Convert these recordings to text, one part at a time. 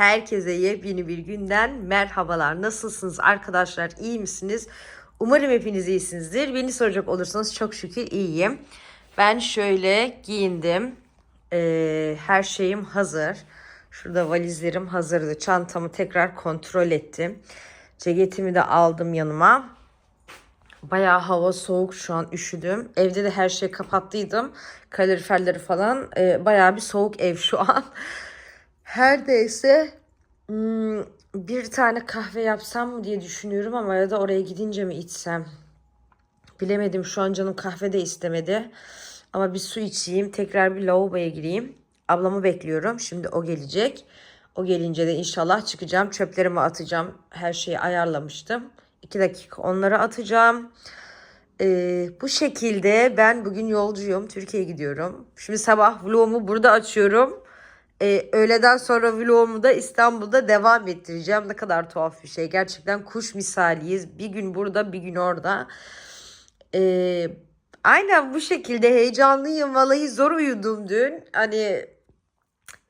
Herkese yepyeni bir günden merhabalar. Nasılsınız arkadaşlar? İyi misiniz? Umarım hepiniz iyisinizdir. Beni soracak olursanız çok şükür iyiyim. Ben şöyle giyindim. Ee, her şeyim hazır. Şurada valizlerim hazırdı. Çantamı tekrar kontrol ettim. Ceketimi de aldım yanıma. Bayağı hava soğuk şu an üşüdüm. Evde de her şeyi kapattıydım. Kaloriferleri falan. Ee, bayağı bir soğuk ev şu an. Her neyse hmm, bir tane kahve yapsam mı diye düşünüyorum ama ya da oraya gidince mi içsem? Bilemedim şu an canım kahve de istemedi. Ama bir su içeyim. Tekrar bir lavaboya gireyim. Ablamı bekliyorum. Şimdi o gelecek. O gelince de inşallah çıkacağım. Çöplerimi atacağım. Her şeyi ayarlamıştım. 2 dakika onları atacağım. Ee, bu şekilde ben bugün yolcuyum. Türkiye'ye gidiyorum. Şimdi sabah vlogumu burada açıyorum. Ee, öğleden sonra vlogumu da İstanbul'da devam ettireceğim. Ne kadar tuhaf bir şey. Gerçekten kuş misaliyiz. Bir gün burada bir gün orada. Ee, aynen bu şekilde heyecanlıyım. Vallahi zor uyudum dün. Hani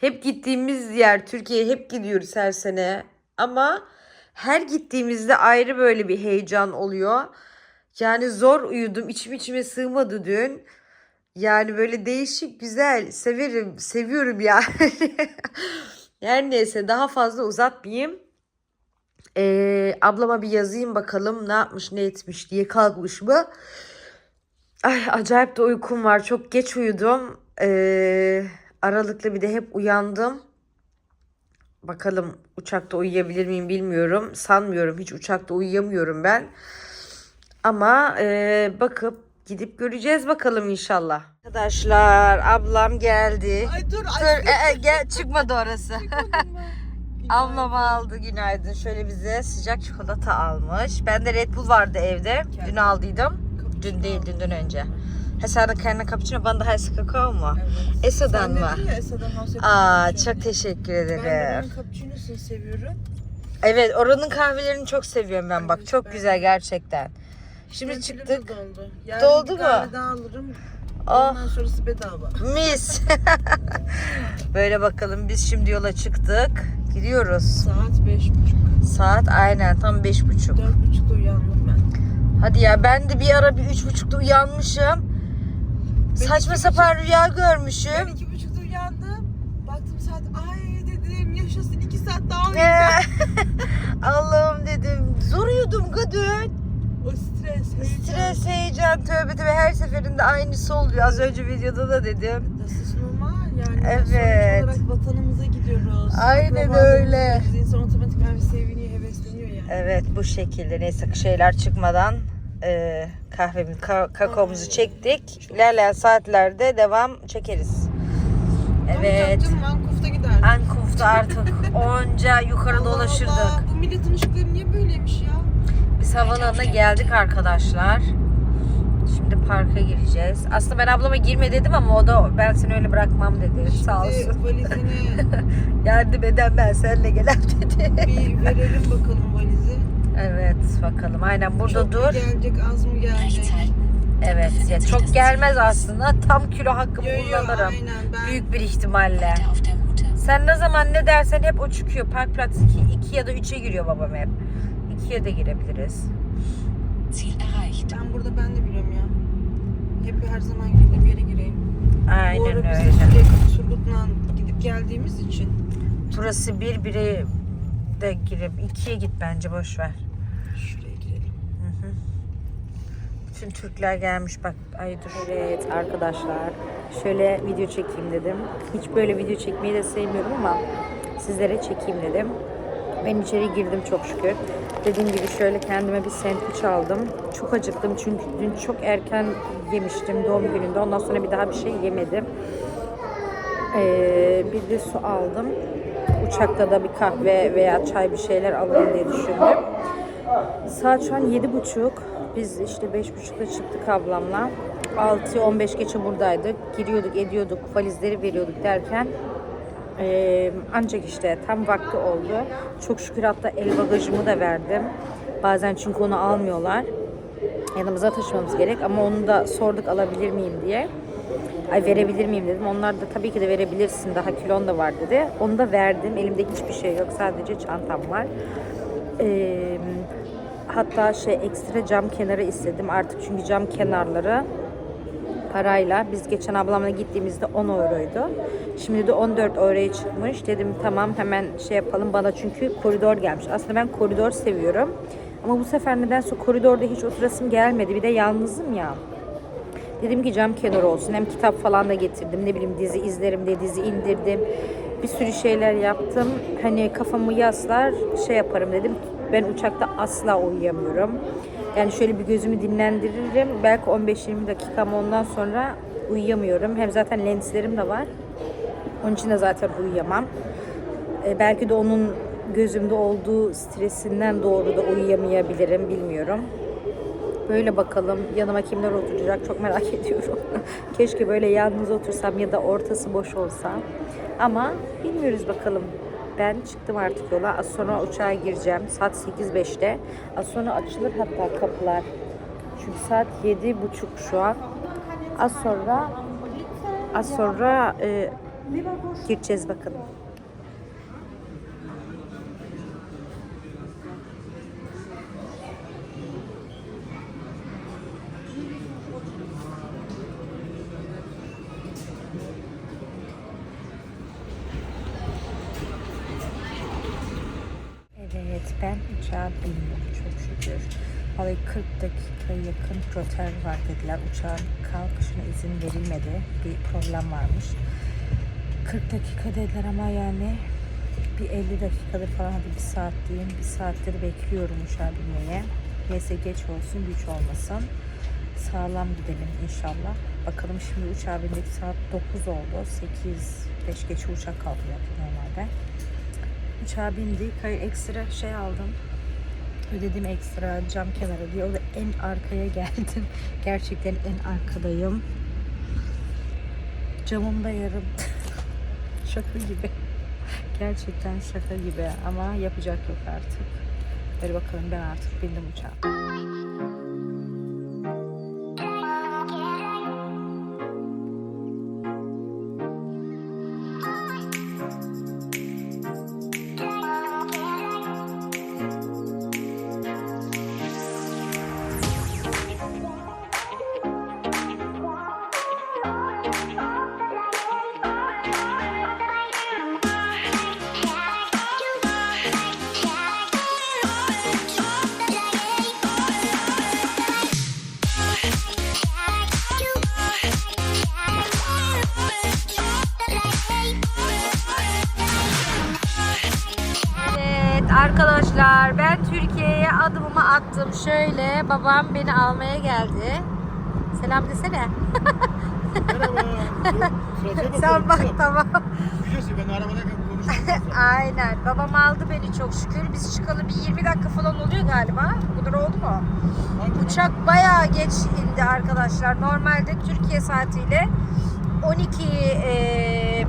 hep gittiğimiz yer Türkiye'ye hep gidiyoruz her sene. Ama her gittiğimizde ayrı böyle bir heyecan oluyor. Yani zor uyudum. İçim içime sığmadı dün. Yani böyle değişik, güzel, severim, seviyorum yani. Her neyse daha fazla uzatmayayım. Ee, ablama bir yazayım bakalım ne yapmış ne etmiş diye kalkmış mı? Ay acayip de uykum var. Çok geç uyudum. Ee, aralıklı bir de hep uyandım. Bakalım uçakta uyuyabilir miyim bilmiyorum. Sanmıyorum. Hiç uçakta uyuyamıyorum ben. Ama e, bakıp gidip göreceğiz bakalım inşallah. Arkadaşlar ablam geldi. Ay dur Dur ay. e, e, gel çıkmadı orası. Ablam aldı günaydın. Şöyle bize sıcak çikolata almış. Ben de Red Bull vardı evde. Dün aldıydım. Dün değil dünden önce. Ha sana kaynak cappuccino bana da ice kakao mu? Evet. Esa'dan Sen mı? ya Esa'dan Aa çok teşekkür Ben de ederim. cappuccino'sunu seviyorum. Evet oranın kahvelerini çok seviyorum ben bak. Evet, Çok ben- güzel gerçekten. Şimdi Benim çıktık. Doldu. Yarın Doldu bir mu? daha alırım. Oh. Ondan sonrası bedava. Mis. Böyle bakalım biz şimdi yola çıktık. Gidiyoruz. Saat beş buçuk. Saat aynen tam beş buçuk. Dört buçukta uyandım ben. Hadi ya ben de bir ara bir üç buçukta uyanmışım. Saçma iki sapan rüya Ben görmüşüm. iki buçukta uyandım. Baktım saat ay dedim yaşasın iki saat daha uyuyacağım. Allah'ım dedim. Zor uyudum kadın. Stres, heyecan. Stres, heyecan, tövbe tövbe her seferinde aynısı oluyor. Az önce videoda da dedim. Nasıl normal yani. Evet. Sonuç olarak vatanımıza gidiyoruz. Aynen öyle. İnsan otomatikman bir seviniyor, hevesleniyor yani. Evet bu şekilde neyse şeyler çıkmadan e, kahvemiz, ka- kakaomuzu Ay. çektik. İlerleyen saatlerde devam çekeriz. Evet. Canım Ankuf'ta gider. Ankuf'ta artık onca yukarı dolaşırdık. Allah, bu milletin ışıkları niye böyleymiş ya? Biz havaalanına geldik arkadaşlar. Şimdi parka gireceğiz. Aslında ben ablama girme dedim ama o da ben seni öyle bırakmam dedi. Sağ Şimdi olsun. valizini Yardım eden ben seninle gelen dedi. bir verelim bakalım valizi. evet bakalım. Aynen burada Çok dur. mu gelecek, az mı gelecek? Evet. Ya çok gelmez aslında. Tam kilo hakkımı Yo, yo, kullanırım. aynen ben Büyük bir ihtimalle. Sen ne zaman ne dersen hep o çıkıyor. Park Platz 2, 2 ya da 3'e giriyor babam hep. 2'ye de girebiliriz. ben burada ben de biliyorum ya. Hep her zaman girdiğim yere gireyim. Bu Aynen ara biz de öyle. sürekli Turgut'la gidip geldiğimiz için Burası bir bire de girip 2'ye git bence boş ver. şuraya girelim. Bütün Türkler gelmiş bak. Ay dur. Evet arkadaşlar. Şöyle video çekeyim dedim. Hiç böyle video çekmeyi de sevmiyorum ama sizlere çekeyim dedim. Ben içeri girdim çok şükür. Dediğim gibi şöyle kendime bir sandviç aldım. Çok acıktım çünkü dün çok erken yemiştim doğum gününde. Ondan sonra bir daha bir şey yemedim. Ee, bir de su aldım. Uçakta da bir kahve veya çay bir şeyler alayım diye düşündüm. Saat şu an yedi buçuk. Biz işte beş buçukta çıktık ablamla. 6-15 geçe buradaydık. Giriyorduk, ediyorduk, valizleri veriyorduk derken eee, ancak işte tam vakti oldu. Çok şükür hatta el bagajımı da verdim. Bazen çünkü onu almıyorlar. Yanımıza taşımamız gerek ama onu da sorduk alabilir miyim diye. Ay verebilir miyim dedim. Onlar da tabii ki de verebilirsin daha kilon da var dedi. Onu da verdim. Elimde hiçbir şey yok. Sadece çantam var. Ee, hatta şey ekstra cam kenarı istedim artık çünkü cam kenarları parayla biz geçen ablamla gittiğimizde 10 euroydu. Şimdi de 14 euroya çıkmış. Dedim tamam hemen şey yapalım bana çünkü koridor gelmiş. Aslında ben koridor seviyorum. Ama bu sefer nedense koridorda hiç oturasım gelmedi. Bir de yalnızım ya. Dedim ki cam kenarı olsun. Hem kitap falan da getirdim. Ne bileyim dizi izlerim diye dizi indirdim. Bir sürü şeyler yaptım. Hani kafamı yaslar şey yaparım dedim. Ben uçakta asla uyuyamıyorum. Yani şöyle bir gözümü dinlendiririm. Belki 15-20 dakika ama ondan sonra uyuyamıyorum. Hem zaten lenslerim de var. Onun için de zaten uyuyamam. E, belki de onun gözümde olduğu stresinden doğru da uyuyamayabilirim bilmiyorum. Böyle bakalım yanıma kimler oturacak çok merak ediyorum. Keşke böyle yalnız otursam ya da ortası boş olsa. Ama bilmiyoruz bakalım. Ben çıktım artık yola. Az sonra uçağa gireceğim. Saat 8.05'te. Az sonra açılır hatta kapılar. Çünkü saat 7.30 şu an. Az sonra az sonra e, gireceğiz bakalım. Evet ben uçağa bindim çok şükür. Vallahi 40 dakika yakın roter var dediler. Uçağın kalkışına izin verilmedi. Bir problem varmış. 40 dakika dediler ama yani bir 50 dakikadır falan hadi bir saat diyeyim. Bir saattir bekliyorum uçağa binmeye. Neyse geç olsun güç olmasın. Sağlam gidelim inşallah. Bakalım şimdi uçağa bindik saat 9 oldu. 8 5 geçe uçak kalkıyor normalde. Uçağa bindik. Hayır ekstra şey aldım. Ödedim ekstra cam kenarı diye. O da en arkaya geldim. Gerçekten en arkadayım. Camım da yarım. şaka gibi. Gerçekten şaka gibi ama yapacak yok artık. Hadi bakalım ben artık bindim uçağa. Adımımı attım. Şöyle babam beni almaya geldi. Selam desene. Merhaba. Sen bak tamam. Biliyorsun ben konuştum. Aynen. Babam aldı beni çok şükür. Biz çıkalı bir 20 dakika falan oluyor galiba. Bu kadar oldu mu? Uçak bayağı geç indi arkadaşlar. Normalde Türkiye saatiyle 12 e,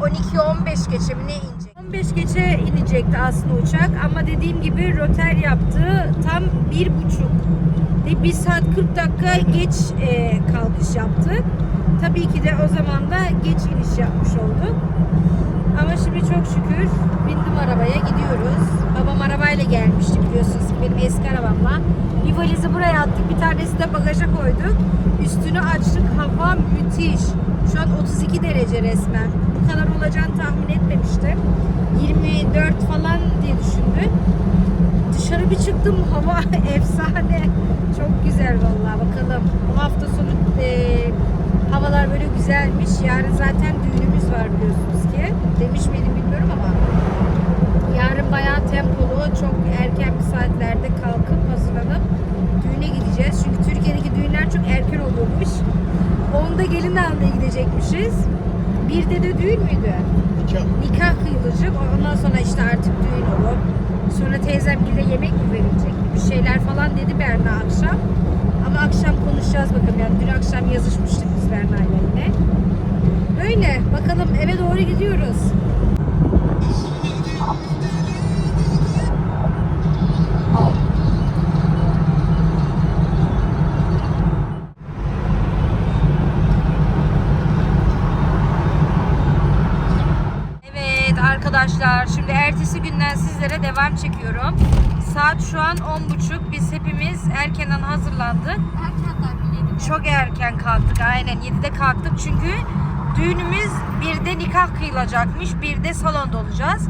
12-15 geçe mi ne inecek? 15 geçe inecekti aslında uçak ama dediğim gibi roter yaptı. Tam bir buçuk. Ve 1 saat 40 dakika geç e, kalkış yaptık. Tabii ki de o zaman da geç iniş yapmış olduk. Ama şimdi çok şükür bindim arabaya gidiyoruz. Babam arabayla gelmişti biliyorsunuz benim eski arabamla. Bir valizi buraya attık, bir tanesi de bagaja koyduk. Üstünü açtık, hava müthiş. Şu an 32 derece resmen. Bu kadar olacağını tahmin etmemiştim. 24 falan diye düşündüm. Dışarı bir çıktım hava efsane. Çok güzel vallahi bakalım. Bu hafta sonu eee, havalar böyle güzelmiş. Yarın zaten düğünümüz var biliyorsunuz ki. Demiş miydim bilmiyorum ama. Bayağı tempolu, çok erken bir saatlerde kalkıp hazırlanıp düğüne gideceğiz. Çünkü Türkiye'deki düğünler çok erken oluyormuş. Onda gelin almaya gidecekmişiz. Bir de de düğün müydü? Nikah. nikah kıyılacak. Ondan sonra işte artık düğün olur. Sonra teyzem bile yemek mi verilecek? Bir şeyler falan dedi Berna akşam. Ama akşam konuşacağız bakalım. Yani dün akşam yazışmıştık biz Berna ile yine. Öyle. Bakalım eve doğru gidiyoruz. Sizlere devam çekiyorum. Saat şu an 10.30. Biz hepimiz erkenden hazırlandık. Çok erken kalktık aynen 7'de kalktık çünkü düğünümüz bir de nikah kıyılacakmış bir de salonda olacağız.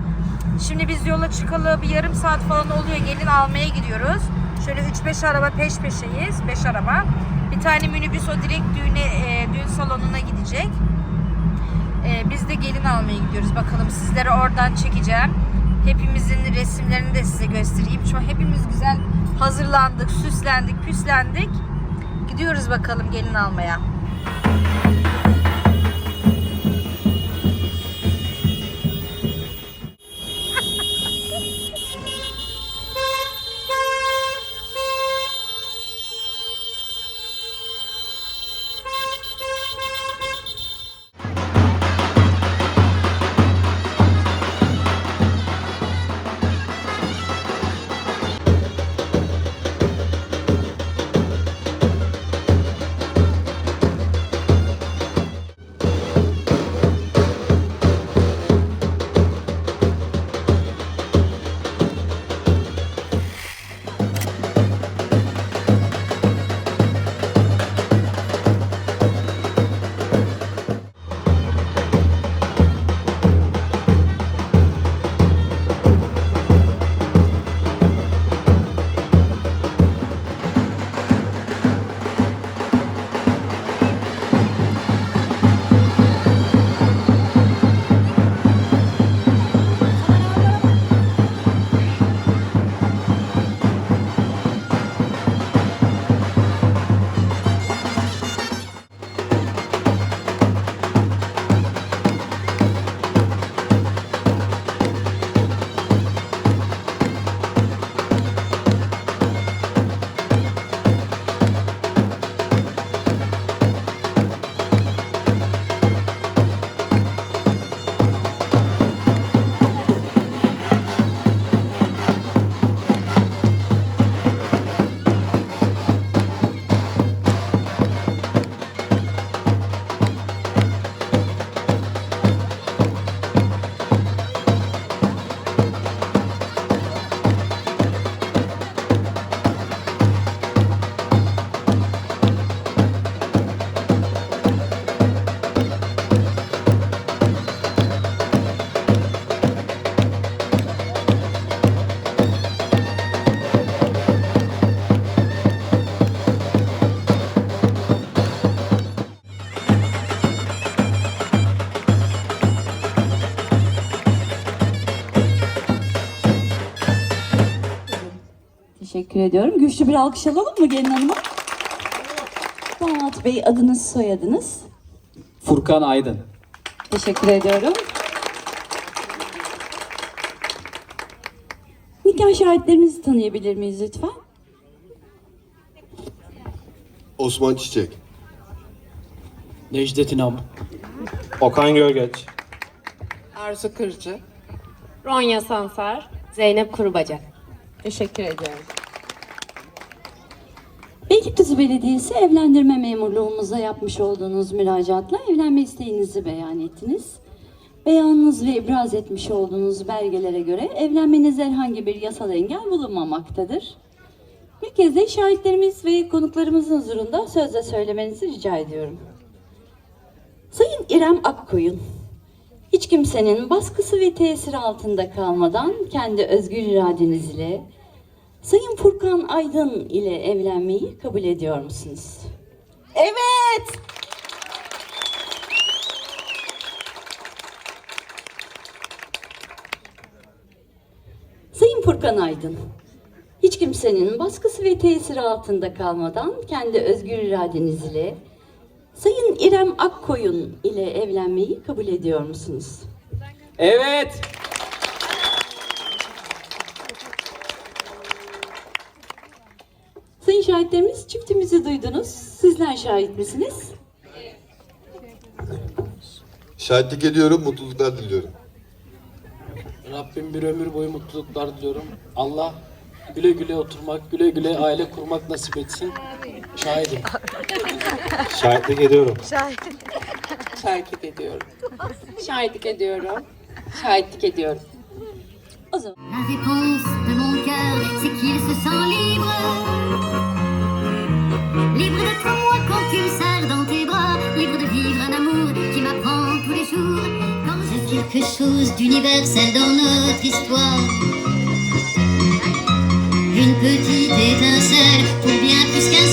Şimdi biz yola çıkalı bir yarım saat falan oluyor gelin almaya gidiyoruz. Şöyle 3-5 araba peş peşeyiz 5 araba. Bir tane minibüs o direkt düğüne, e, düğün salonuna gidecek. E, biz de gelin almaya gidiyoruz bakalım sizlere oradan çekeceğim. Hepimizin resimlerini de size göstereyim. Şu hepimiz güzel hazırlandık, süslendik, püslendik. Gidiyoruz bakalım gelin almaya. Teşekkür ediyorum. Güçlü bir alkış alalım mı gelin hanıma? Damat Bey adınız soyadınız. Furkan Aydın. Teşekkür ediyorum. Nikah şahitlerimizi tanıyabilir miyiz lütfen? Osman Çiçek. Necdet İnam. Okan Gölgeç. Arzu Kırcı, Ronya Sansar, Zeynep Kurubacak. Teşekkür ediyorum. Beylikdüzü Belediyesi evlendirme memurluğumuza yapmış olduğunuz müracaatla evlenme isteğinizi beyan ettiniz. Beyanınız ve ibraz etmiş olduğunuz belgelere göre evlenmenize herhangi bir yasal engel bulunmamaktadır. Bir kez de şahitlerimiz ve konuklarımızın huzurunda sözle söylemenizi rica ediyorum. Sayın İrem Akkoyun, hiç kimsenin baskısı ve tesiri altında kalmadan kendi özgür iradeniz ile Sayın Furkan Aydın ile evlenmeyi kabul ediyor musunuz? Evet! Sayın Furkan Aydın, hiç kimsenin baskısı ve tesiri altında kalmadan kendi özgür iradeniz ile Sayın İrem Akkoyun ile evlenmeyi kabul ediyor musunuz? Evet. şahitlerimiz çiftimizi duydunuz. Sizler şahit misiniz? Şahitlik ediyorum, mutluluklar diliyorum. Rabbim bir ömür boyu mutluluklar diliyorum. Allah güle güle oturmak, güle güle aile kurmak nasip etsin. Şahidim. Şahitlik ediyorum. Şahidim. Şahitlik ediyorum. Şahitlik ediyorum. Şahitlik ediyorum. O zaman. quelque chose d'universel dans notre histoire. Une petite étincelle, ou bien plus qu'un